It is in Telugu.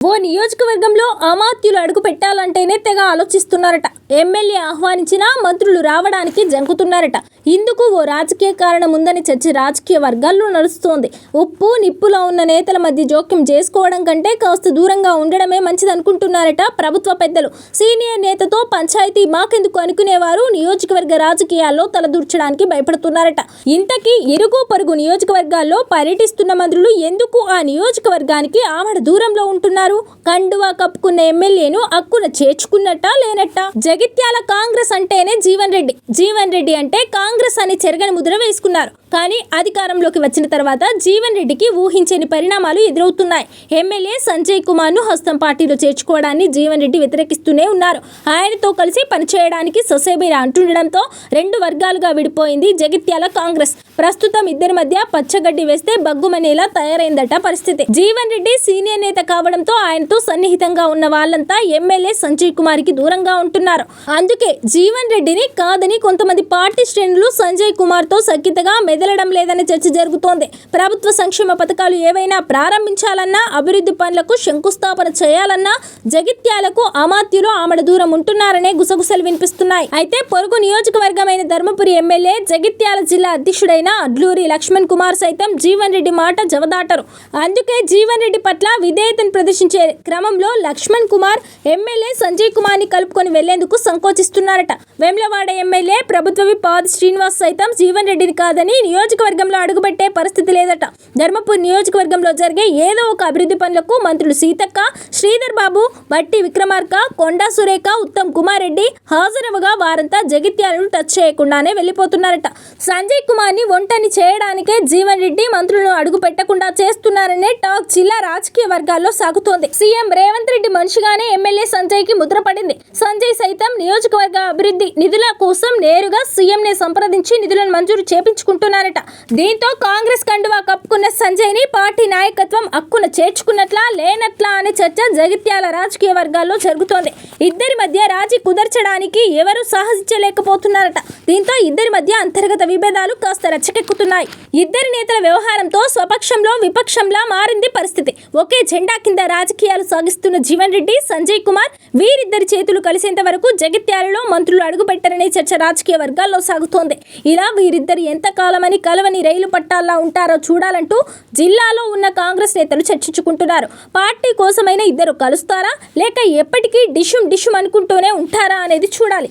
ఓ నియోజకవర్గంలో అమాత్యులు అడుగు పెట్టాలంటేనే తెగ ఆలోచిస్తున్నారట. ఎమ్మెల్యే ఆహ్వానించినా మంత్రులు రావడానికి జంకుతున్నారట. ఇందుకు ఓ రాజకీయ కారణం ఉందని చర్చ రాజకీయ వర్గాల్లో నడుస్తోంది. ఉప్పు నిప్పులో ఉన్న నేతల మధ్య జోక్యం చేసుకోవడం కంటే కాస్త దూరంగా ఉండడమే మంచిదనుకుంటున్నారట ప్రభుత్వ పెద్దలు. సీనియర్ నేతతో పంచాయతీ మాకెందుకు అనుకునేవారు? నియోజకవర్గ రాజకీయాల్లో తలదూర్చడానికి భయపడుతున్నారట. ఇంతకీ ఇరుగు పొరుగు నియోజకవర్గాల్లో పర్యటిస్తున్న మంత్రులు ఎందుకు ఆ నియోజకవర్గానికి ఆమడ దూరంలో ఉంటున్నారు? కండువా కప్పుకున్న ఎమ్మెల్యేను అక్కున చేర్చుకున్నట్ట లేనట్ట? జగిత్యాల కాంగ్రెస్ అంటేనే జీవన్ రెడ్డి. జీవన్ రెడ్డి అంటే కాంగ్రెస్ అని చెరగని ముద్ర వేసుకున్నారు. కానీ అధికారంలోకి వచ్చిన తర్వాత జీవన్ రెడ్డికి ఊహించని పరిణామాలు ఎదురవుతున్నాయి. ఎమ్మెల్యే సంజయ్ కుమార్ను హస్తం పార్టీలో చేర్చుకోవడాన్ని జీవన్ రెడ్డి వ్యతిరేకిస్తూనే ఉన్నారు. ఆయనతో కలిసి పనిచేయడానికి సొసైబీరా అంటుండడంతో రెండు వర్గాలుగా విడిపోయింది జగిత్యాల కాంగ్రెస్. ప్రస్తుతం ఇద్దరి మధ్య పచ్చగడ్డి వేస్తే బగ్గుమనేలా తయారైందట పరిస్థితి. జీవన్ రెడ్డి సీనియర్ నేత కావడంతో ఆయనతో సన్నిహితంగా ఉన్న వాళ్ళంతా ఎమ్మెల్యే సంజయ్ కుమార్కి దూరంగా ఉంటున్నారు. అందుకే జీవన్ రెడ్డిని కాదని కొంతమంది పార్టీ శ్రేణులు సంజయ్ కుమార్తో సఖ్యతగా మెదలడం లేదనే చర్చ జరుగుతోంది. ప్రభుత్వ సంక్షేమ పథకాలు ఏవైనా ప్రారంభించాలన్నా అభివృద్ధి పనులకు శంకుస్థాపన చేయాలన్నా జగిత్యాలకు అమాత్యులు ఆమెడ దూరం ఉంటున్నారనే గుసగుసలు వినిపిస్తున్నాయి. అయితే పొరుగు నియోజకవర్గమైన ధర్మపురి ఎమ్మెల్యే జగిత్యాల జిల్లా అధ్యక్షుడైన అడ్లూరి లక్ష్మణ్ కుమార్ సైతం జీవన్ రెడ్డి మాట జవదాటరు. అందుకే జీవన్ రెడ్డి పట్ల విధేయతను ప్రదర్శించే క్రమంలో లక్ష్మణ్ కుమార్ ఎమ్మెల్యే సంజయ్ కుమార్ని కలుపుకొని వెళ్ళేందుకు సంకోచిస్తున్నారట. వేములవాడ ఎమ్మెల్యే ప్రభుత్వ పాద శ్రీనివాస్ శ్రీనివాస్ సైతం జీవన్ రెడ్డిని కాదని నియోజకవర్గంలో అడుగుపెట్టే పరిస్థితి లేదట. ధర్మపూర్ నియోజకవర్గంలో జరిగే ఏదో ఒక అభివృద్ధి పనులకు మంత్రులు సీతక్క శ్రీధర్ బాబు బట్టి విక్రమార్క కొండా సురేఖ ఉత్తమ్ కుమార్ రెడ్డి హాజరవగా వారంతా జగిత్యాలను టచ్ చేయకుండానే వెళ్ళిపోతున్నారట. సంజయ్ కుమార్ని ఒంటని చేయడానికే జీవన్ రెడ్డి మంత్రులను అడుగు పెట్టకుండా చేస్తున్నారనే టాక్ జిల్లా రాజకీయ వర్గాల్లో సాగుతోంది. సీఎం రేవంత్ రెడ్డి మనిషిగానే ఎమ్మెల్యే సంజయ్కి ముద్రపడింది. సంజయ్ సైతం నియోజకవర్గ అభివృద్ధి నిధుల కోసం నేరుగా సీఎం ని నుంచి నిధులను మంజూరు చేపించుకుంటున్నారట. దీంతో కాంగ్రెస్ కండువా కప్పుకున్న సంజయ్ని పార్టీ నాయకత్వం అక్కున చేర్చుకున్నట్లా లేనట్లా అనే చర్చ జగిత్యాల రాజకీయ వర్గాల్లో జరుగుతోంది. ఇద్దరి మధ్య రాజీ కుదర్చడానికి ఎవరూ సాహసించలేకపోతున్నారట. దీంతో ఇద్దరి మధ్య అంతర్గత విభేదాలు కాస్త రచ్చకెక్కుతున్నాయి ఇద్దరి నేతల వ్యవహారంతో స్వపక్షంలో విపక్షంలా మారింది పరిస్థితి. ఒకే జెండా కింద రాజకీయాలు సాగిస్తున్న జీవన్ రెడ్డి సంజయ్ కుమార్ వీరిద్దరి చేతులు కలిసేంత వరకు జగిత్యాలలో మంత్రులు అడుగుపెట్టారనే చర్చ రాజకీయ వర్గాల్లో సాగుతోంది. ఇలా వీరిద్దరు ఎంతకాలమని కలవని రైలు పట్టాల్లా ఉంటారో చూడాలంటూ జిల్లాలో ఉన్న కాంగ్రెస్ నేతలు చర్చించుకుంటున్నారు. పార్టీ కోసమైనా ఇద్దరు కలుస్తారా? లేక ఎప్పటికీ డిషుం డిషుం అనుకుంటూనే ఉంటారా అనేది చూడాలి.